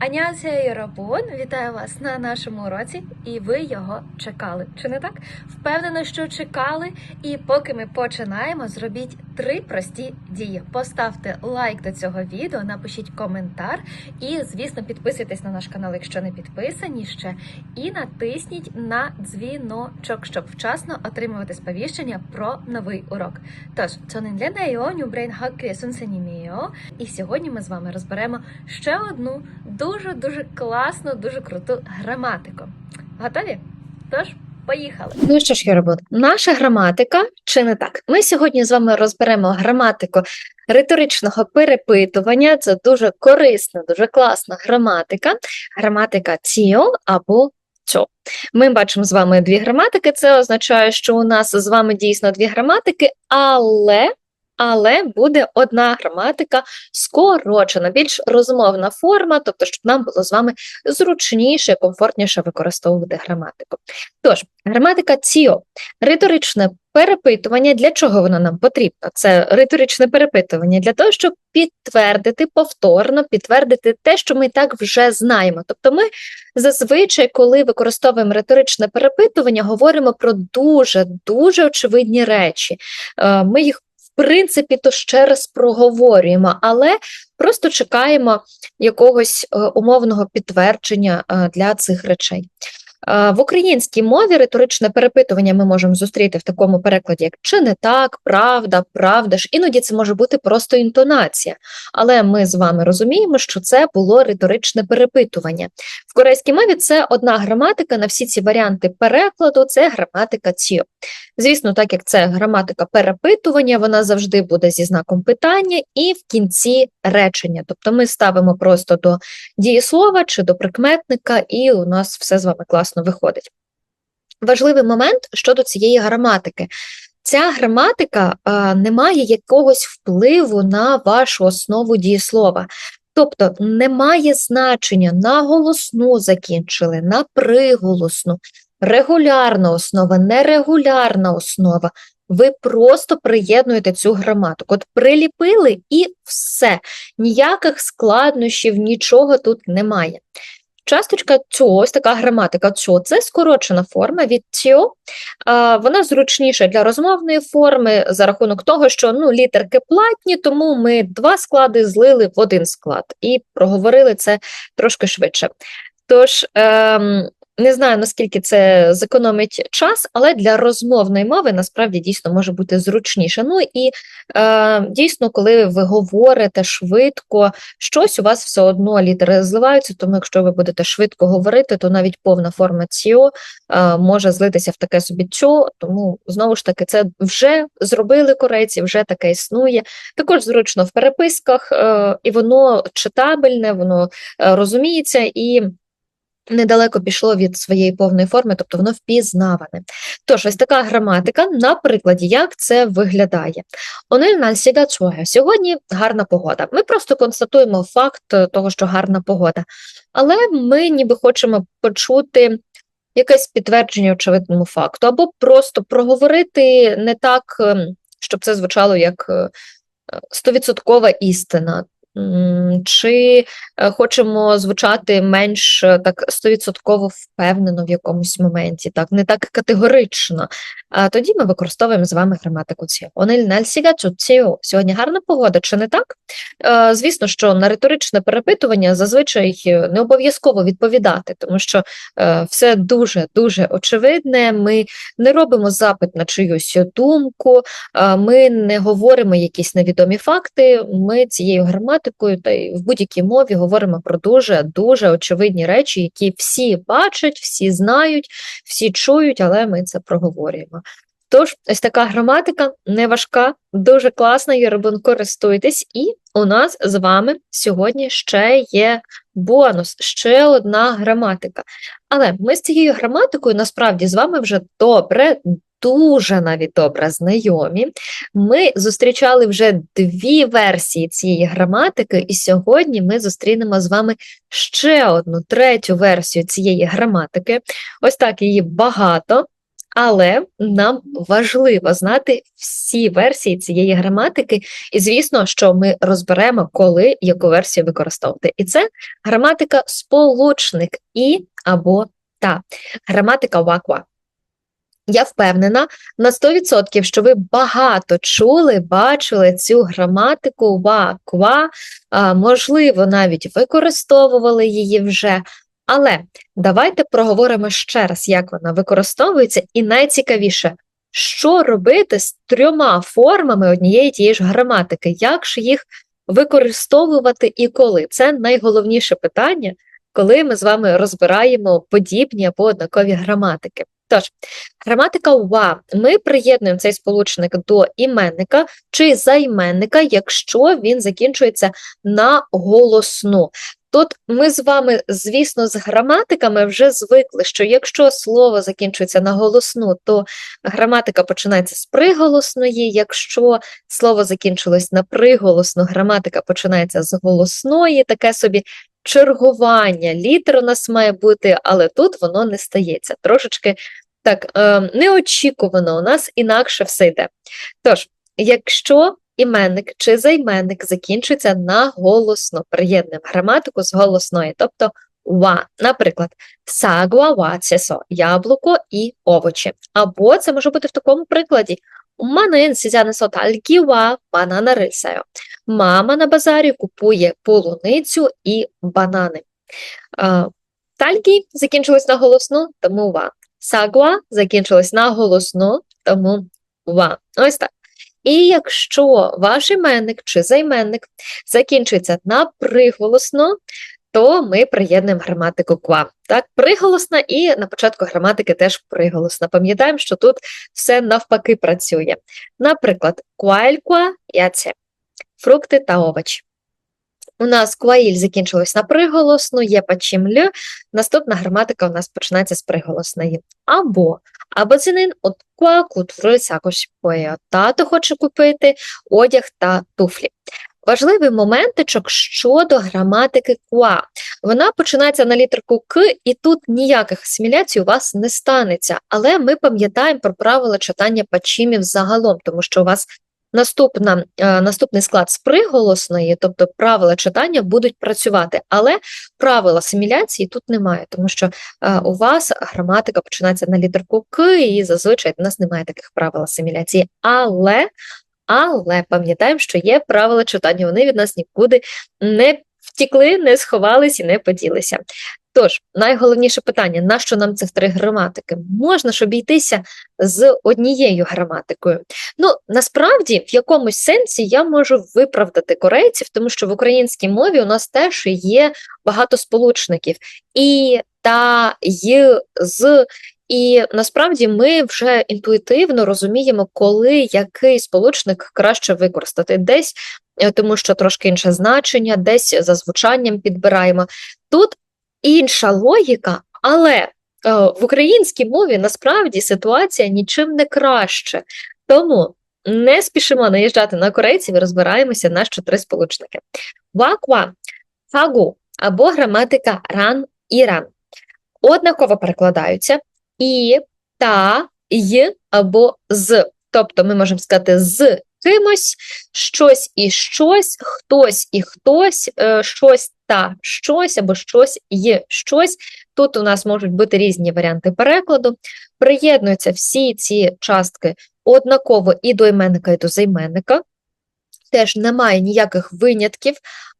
Анясія Єрабун, вітаю вас на нашому уроці, і ви його чекали. Чи не так? Впевнена, що чекали. І поки ми починаємо, зробіть три прості дії. Поставте лайк до цього відео, напишіть коментар і, звісно, підписуйтесь на наш канал, якщо не підписані ще. І натисніть на дзвіночок, щоб вчасно отримувати сповіщення про новий урок. Тож, міо. І сьогодні ми з вами розберемо ще одну дуже-дуже класну, дуже круту граматику. Готові? Тож поїхали. Ну що ж, Єробот, наша граматика чи не так? Ми сьогодні з вами розберемо граматику риторичного перепитування. Це дуже корисна, дуже класна граматика. Граматика ціо або цьо. Ми бачимо з вами дві граматики. Це означає, що у нас з вами дійсно дві граматики, але. Але буде одна граматика скорочена, більш розмовна форма, тобто, щоб нам було з вами зручніше, комфортніше використовувати граматику. Тож, граматика ціо, риторичне перепитування. Для чого воно нам потрібно? Це риторичне перепитування для того, щоб підтвердити повторно, підтвердити те, що ми так вже знаємо. Тобто, ми зазвичай, коли використовуємо риторичне перепитування, говоримо про дуже дуже очевидні речі. Е, Ми їх принципі, то ще раз проговорюємо, але просто чекаємо якогось е, умовного підтвердження е, для цих речей. Е, В українській мові риторичне перепитування ми можемо зустріти в такому перекладі, як чи не так, правда, правда ж. Іноді це може бути просто інтонація. Але ми з вами розуміємо, що це було риторичне перепитування. В корейській мові це одна граматика на всі ці варіанти перекладу, це граматика ціо. Звісно, так як це граматика перепитування, вона завжди буде зі знаком питання і в кінці речення. Тобто ми ставимо просто до дієслова чи до прикметника, і у нас все з вами класно виходить. Важливий момент щодо цієї граматики. Ця граматика а, не має якогось впливу на вашу основу дієслова. Тобто немає значення на голосну закінчили, на приголосну, регулярна основа, нерегулярна основа. Ви просто приєднуєте цю граматику. От приліпили і все. Ніяких складнощів, нічого тут немає. Часточка цьо, ось така граматика цьо, це скорочена форма від цьо. А, Вона зручніша для розмовної форми за рахунок того, що ну, літерки платні, тому ми два склади злили в один склад і проговорили це трошки швидше. Тож, ем, не знаю, наскільки це зекономить час, але для розмовної мови насправді дійсно може бути зручніше. Ну і е, дійсно, коли ви говорите швидко, щось у вас все одно літери зливаються, тому якщо ви будете швидко говорити, то навіть повна форма ціо е, може злитися в таке собі цьо, тому знову ж таки це вже зробили корейці, вже таке існує. Також зручно в переписках, е, і воно читабельне, воно е, розуміється і недалеко пішло від своєї повної форми, тобто воно впізнаване. Тож, ось така граматика, на прикладі, як це виглядає. Сьогодні гарна погода. Ми просто констатуємо факт е, того, що гарна погода, але ми ніби хочемо почути. Якесь підтвердження очевидному факту, або просто проговорити не так, ем, щоб це звучало як е, е, стовідсоткова істина. Чи е, хочемо звучати менш е, так стовідсотково впевнено в якомусь моменті, так не так категорично. А тоді ми використовуємо з вами граматику ціо. ціо. Сьогодні гарна погода, чи не так? Е, звісно, що на риторичне перепитування зазвичай не обов'язково відповідати, тому що все дуже дуже очевидне. Ми не робимо запит на чиюсь думку, ми не говоримо якісь невідомі факти. Ми цією граматикою та й в будь-якій мові говоримо про дуже дуже очевидні речі, які всі бачать, всі знають, всі чують, але ми це проговорюємо. Тож, ось така граматика не важка, дуже класна, Єрабун, користуйтесь, і у нас з вами сьогодні ще є бонус, ще одна граматика. Але ми з цією граматикою насправді з вами вже добре, дуже навіть добре знайомі. Ми зустрічали вже дві версії цієї граматики, і сьогодні ми зустрінемо з вами ще одну третю версію цієї граматики. Ось так її багато. але нам важливо знати всі версії цієї граматики, і звісно, що ми розберемо, коли яку версію використовувати. І це граматика сполучник і або та. Граматика ваква. Я впевнена на 100%, що ви багато чули, бачили цю граматику ва-ква, можливо, навіть використовували її вже. Але давайте проговоримо ще раз, як вона використовується, і найцікавіше, що робити з трьома формами однієї тієї ж граматики, як ж їх використовувати і коли? Це найголовніше питання, коли ми з вами розбираємо подібні або однакові граматики. Тож, граматика ва. Ми приєднуємо цей сполучник до іменника чи займенника, якщо він закінчується на голосну. Тут ми з вами, звісно, з граматиками вже звикли, що якщо слово закінчується на голосну, то граматика починається з приголосної. Якщо слово закінчилось на приголосну, граматика починається з голосної, таке собі чергування літер у нас має бути, але тут воно не стається. Трошечки так е, неочікувано у нас інакше все йде. Тож, якщо іменник чи займенник закінчується на голосно, приєднуємо граматику з голосної, тобто ва, наприклад, сагва ва цесо, яблуко і овочі. Або це може бути в такому прикладі. Уманин сізянесо тальківа банана рисаю. Мама на базарі купує полуницю і банани. Талькі закінчилось на голосну, тому ва. Сагва закінчилось на голосну, тому ва. Ось так. І якщо ваш іменник чи займенник закінчується на приголосно, то ми приєднуємо граматику ква. Так, приголосна і на початку граматики теж приголосна. Пам'ятаємо, що тут все навпаки працює. Наприклад, куальква яце, фрукти та овочі. У нас кваїль закінчилось на приголосну, є пачімлю. Наступна граматика у нас починається з приголосної. Або або цінин от ква кутфрис якось поє. Тато хоче купити одяг та туфлі. Важливий моментичок щодо граматики ква. Вона починається на літерку К, і тут ніяких асиміляцій у вас не станеться. Але ми пам'ятаємо про правила читання пачімів загалом, тому що у вас Наступна, е, наступний склад з приголосної, тобто правила читання будуть працювати, але правил асиміляції тут немає, тому що е, у вас граматика починається на літерку К, і зазвичай у нас немає таких правил асиміляції. Але, але пам'ятаємо, що є правила читання, вони від нас нікуди не втікли, не сховались і не поділися. Тож, найголовніше питання: нащо нам цих три граматики? Можна ж обійтися з однією граматикою. Ну, насправді, в якомусь сенсі я можу виправдати корейців, тому що в українській мові у нас теж є багато сполучників і, та, й, з. І насправді ми вже інтуїтивно розуміємо, коли який сполучник краще використати десь, е, тому що трошки інше значення, десь за звучанням підбираємо. Тут інша логіка, але е, в українській мові насправді ситуація нічим не краще. Тому не спішимо наїжджати на корейців і розбираємося на що три сполучники. Ваква, фагу або граматика ран і ран. Однаково перекладаються і, та, й або з. Тобто ми можемо сказати з кимось, щось і щось, хтось і хтось, е, щось та щось або щось є щось. Тут у нас можуть бути різні варіанти перекладу. Приєднуються всі ці частки однаково і до іменника, і до займенника. Теж немає ніяких винятків,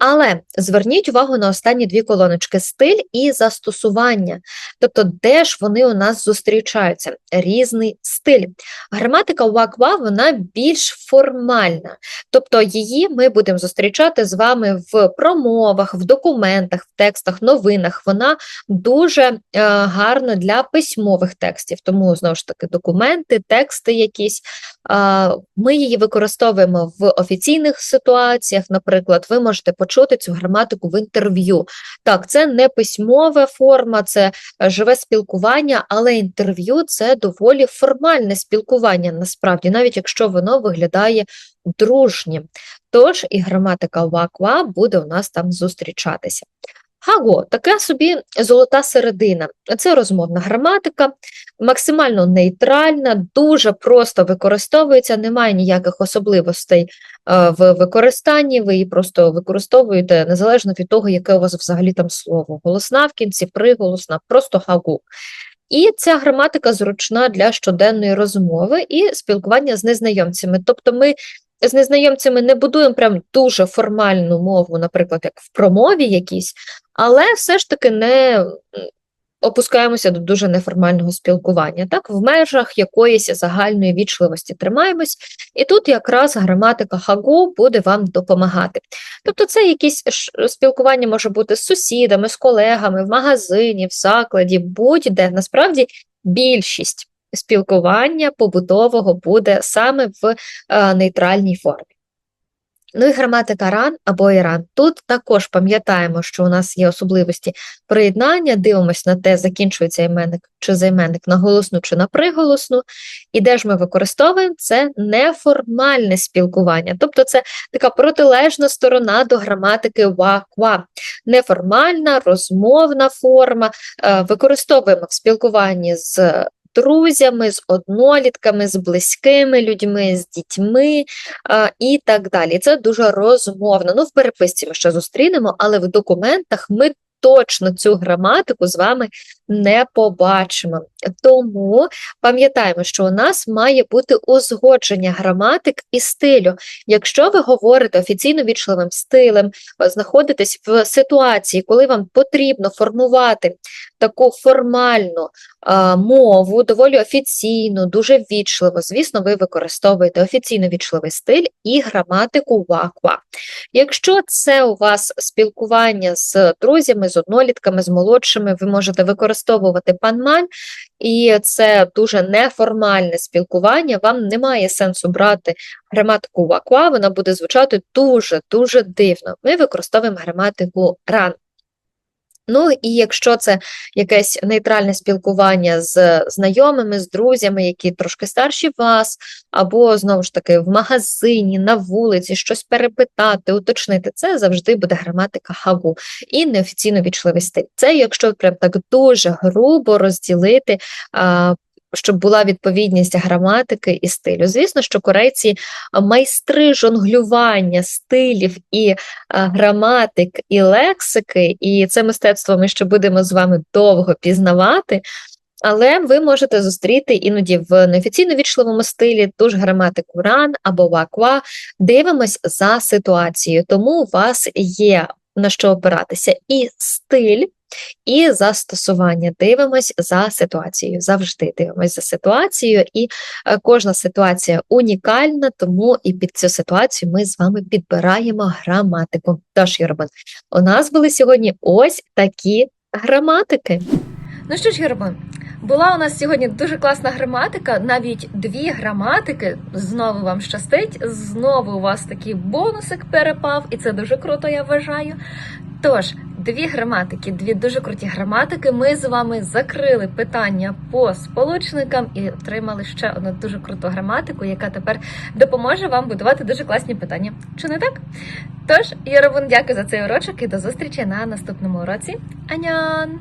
але зверніть увагу на останні дві колоночки стиль і застосування. Тобто, де ж вони у нас зустрічаються? Різний стиль. Граматика Ваква вона більш формальна, тобто її ми будемо зустрічати з вами в промовах, в документах, в текстах, новинах. Вона дуже е, гарна для письмових текстів, тому знову ж таки документи, тексти якісь. Е, ми її використовуємо в офіційних ситуаціях, наприклад, ви можете почути почути цю граматику в інтерв'ю. Так, це не письмова форма, це е, живе спілкування, але інтерв'ю це доволі формальне спілкування, насправді, навіть якщо воно виглядає дружнім. Тож і граматика ваква буде у нас там зустрічатися. Хаго така собі золота середина. Це розмовна граматика, максимально нейтральна, дуже просто використовується, немає ніяких особливостей е, в використанні. Ви її просто використовуєте незалежно від того, яке у вас взагалі там слово. Голосна в кінці, приголосна, просто хагу. І ця граматика зручна для щоденної розмови і спілкування з незнайомцями. Тобто ми з незнайомцями не будуємо прям дуже формальну мову, наприклад, як в промові якійсь, але все ж таки не опускаємося до дуже неформального спілкування. Так, в межах якоїсь загальної вічливості тримаємось, і тут якраз граматика хагу буде вам допомагати. Тобто, це якісь спілкування може бути з сусідами, з колегами, в магазині, в закладі, будь-де. Насправді більшість спілкування побутового буде саме в е, нейтральній формі. Ну і граматика ран або іран. Тут також пам'ятаємо, що у нас є особливості приєднання, дивимося на те, закінчується іменник чи займенник на голосну чи на приголосну. І де ж ми використовуємо це неформальне спілкування. Тобто це така протилежна сторона до граматики ва-ква. Неформальна, розмовна форма. Е, Використовуємо в спілкуванні з друзями, з однолітками, з близькими людьми, з дітьми і так далі. Це дуже розмовно. Ну, в переписці ми ще зустрінемо, але в документах ми точно цю граматику з вами не побачимо. Тому пам'ятаємо, що у нас має бути узгодження граматик і стилю. Якщо ви говорите офіційно вічливим стилем, знаходитесь в ситуації, коли вам потрібно формувати таку формальну а, мову, доволі офіційну, дуже вічливо. Звісно, ви використовуєте офіційно вічливий стиль і граматику ваква. Якщо це у вас спілкування з друзями, з однолітками, з молодшими, ви можете використовувати панмань, і це дуже неформальне спілкування. Вам немає сенсу брати граматику ваква, вона буде звучати дуже-дуже дивно. Ми використовуємо граматику ран. Ну і якщо це якесь нейтральне спілкування з знайомими, з друзями, які трошки старші вас, або знову ж таки в магазині, на вулиці, щось перепитати, уточнити, це завжди буде граматика хагу і неофіційно вічливий стиль. Це якщо прям так дуже грубо розділити. А, щоб була відповідність граматики і стилю. Звісно, що корейці майстри жонглювання стилів і граматик і лексики, і це мистецтво ми ще будемо з вами довго пізнавати. Але ви можете зустріти іноді в неофіційно вічливому стилі ту ж граматику ран або ваква. Дивимось за ситуацією, тому у вас є на що опиратися і стиль. І застосування дивимось за ситуацією. Завжди дивимось за ситуацією, і е, кожна ситуація унікальна, тому і під цю ситуацію ми з вами підбираємо граматику. Тож, Єрбан, у нас були сьогодні ось такі граматики. Ну що ж, Єрбан, була у нас сьогодні дуже класна граматика, навіть дві граматики. Знову вам щастить, знову у вас такий бонусик перепав, і це дуже круто, я вважаю. Тож, дві граматики, дві дуже круті граматики. Ми з вами закрили питання по сполучникам і отримали ще одну дуже круту граматику, яка тепер допоможе вам будувати дуже класні питання. Чи не так? Тож, Єровун, дякую за цей урочок і до зустрічі на наступному уроці. Анян!